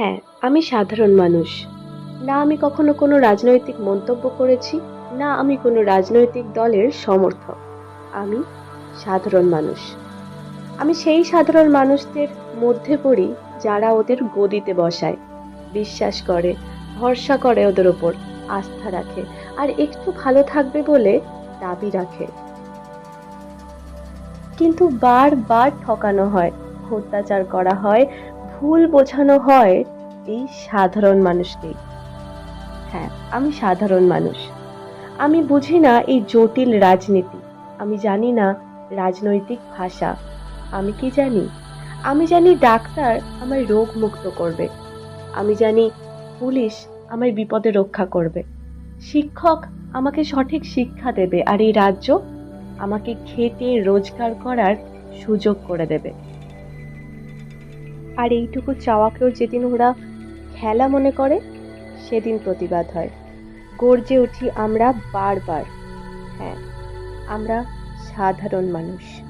হ্যাঁ আমি সাধারণ মানুষ। না, আমি কখনো কোনো রাজনৈতিক মন্তব্য করেছি, না, আমি কোনো রাজনৈতিক দলের সমর্থক। আমি সাধারণ মানুষ। আমি সেই সাধারণ মানুষদের মধ্যে পড়ি যারা ওদের গদিতে বসায়, বিশ্বাস করে, ভরসা করে ওদের ওপর আস্থা রাখে, আর একটু ভালো থাকবে বলে দাবি রাখে। কিন্তু বারবার ঠকানো হয়, অত্যাচার করা হয় ভুল বোঝানো হয় এই সাধারণ মানুষকেই। হ্যাঁ আমি সাধারণ মানুষ। আমি বুঝি না এই জটিল রাজনীতি। আমি জানি না রাজনৈতিক ভাষা। আমি কি জানি? আমি জানি ডাক্তার আমায় রোগ মুক্ত করবে। আমি জানি পুলিশ আমায় বিপদে রক্ষা করবে। শিক্ষক আমাকে সঠিক শিক্ষা দেবে আর এই রাজ্য আমাকে খেটে রোজগার করার সুযোগ করে দেবে। আর এইটুকু চাওয়াকেও যেদিন ওরা খেলা মনে করে, সেদিন প্রতিবাদ হয়। গর্জে উঠি আমরা বারবার। হ্যাঁ আমরা সাধারণ মানুষ।